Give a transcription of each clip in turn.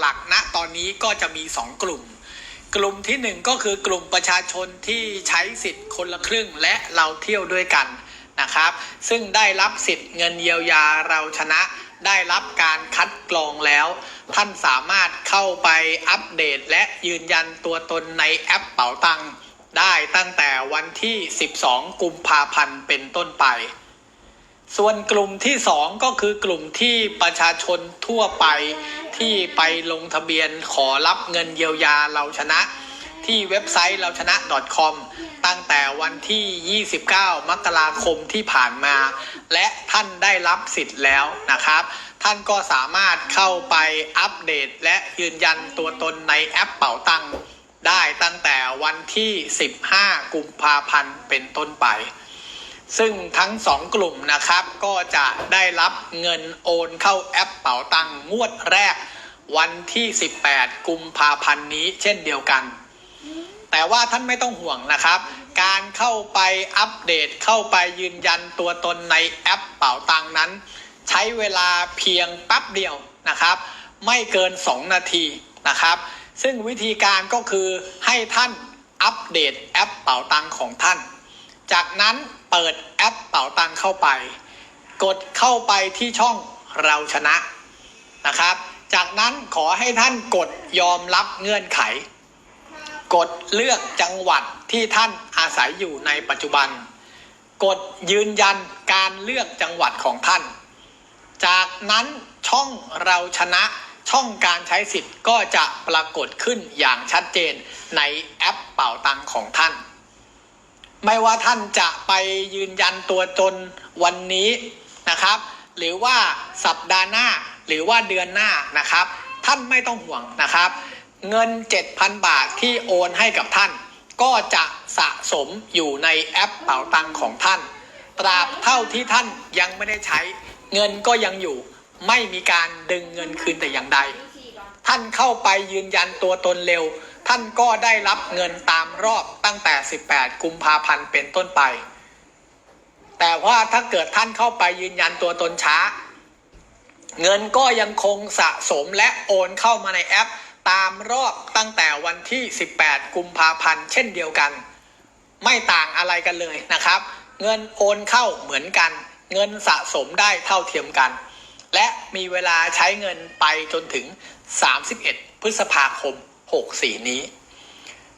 หลักๆณตอนนี้ก็จะมี 2 กลุ่ม กลุ่มที่ 1 ก็คือกลุ่มประชาชนที่ใช้สิทธิ์คนละครึ่งและเราเที่ยวด้วยกันนะครับ ซึ่งได้รับสิทธิ์เงินเยียวยาเราชนะได้รับการคัดกรองแล้ว ท่านสามารถเข้าไปอัปเดตและยืนยันตัวตนในแอปเป๋าตังค์ได้ตั้งแต่วันที่ 12 กุมภาพันธ์เป็นต้นไป ส่วนกลุ่มที่ 2 ก็คือกลุ่มที่ประชาชนทั่วไป ที่ไปลงทะเบียนขอรับเงินเยียวยาเราชนะ ที่เว็บไซต์เราชนะ .com ตั้งแต่วันที่ 29 มกราคมที่ผ่านมา และท่านได้รับสิทธิ์แล้วนะครับ ท่านก็สามารถเข้าไปอัปเดตและยืนยันตัวตนในแอปเป๋าตังได้ตั้งแต่วันที่ 15 กุมภาพันธ์เป็นต้นไป ซึ่งทั้งสองกลุ่มนะครับ ก็จะได้รับเงินโอนเข้าแอปเป๋าตังค์งวดแรก วันที่ 18 กุมภาพันธ์นี้เช่นเดียวกัน แต่ว่าท่านไม่ต้องห่วงนะครับ การเข้าไปอัปเดตเข้าไปยืนยันตัวตนในแอปเป๋าตังค์นั้น ใช้เวลาเพียงแป๊บเดียวนะครับ ไม่เกิน 2 นาทีนะครับ ซึ่งวิธีการก็คือให้ท่านอัปเดตแอปเป๋าตังค์ของท่าน จากนั้นเปิดแอปเป๋าตังเข้าไป กดเข้าไปที่ช่องเราชนะนะครับ จากนั้นขอให้ท่านกดยอมรับเงื่อนไข กดเลือกจังหวัดที่ท่านอาศัยอยู่ในปัจจุบัน กดยืนยันการเลือกจังหวัดของท่าน จากนั้นช่องเราชนะช่องการใช้สิทธิ์ก็จะปรากฏขึ้นอย่างชัดเจนในแอปเป่าตังของท่าน ไม่ว่าท่านจะไปยืนยันตัวตนวันนี้นะครับ หรือว่าสัปดาห์หน้าหรือว่าเดือนหน้านะครับ ท่านไม่ต้องห่วงนะครับ เงิน 7,000 บาทที่โอนให้กับท่าน ก็จะสะสมอยู่ในแอปเป๋าตังของท่าน ตราบเท่าที่ท่านยังไม่ได้ใช้ เงินก็ยังอยู่ไม่มีการดึงเงินคืนแต่อย่างใด ท่านเข้าไปยืนยันตัวตนเร็ว ท่านก็ได้รับเงินตาม รอบตั้งแต่ 18 กุมภาพันธ์เป็นต้นไป แต่ว่าถ้าเกิดท่านเข้าไปยืนยันตัวตนช้า เงินก็ยังคงสะสมและโอนเข้ามาในแอป ตามรอบตั้งแต่วันที่ 18 กุมภาพันธ์เช่นเดียวกัน ไม่ต่างอะไรกันเลยนะครับ เงินโอนเข้าเหมือนกัน เงินสะสมได้เท่าเทียมกัน และมีเวลาใช้เงินไปจนถึง 31 พฤษภาคม 64 นี้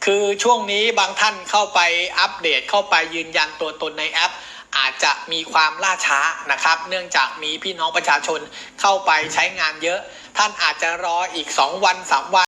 คือช่วงนี้บางท่านเข้าไปอัปเดตเข้าไปยืนยันตัวตนในแอป อาจจะมีความล่าช้านะครับ เนื่องจากมีพี่น้องประชาชนเข้าไปใช้งานเยอะ ท่านอาจจะรออีก 2 วัน 3 วัน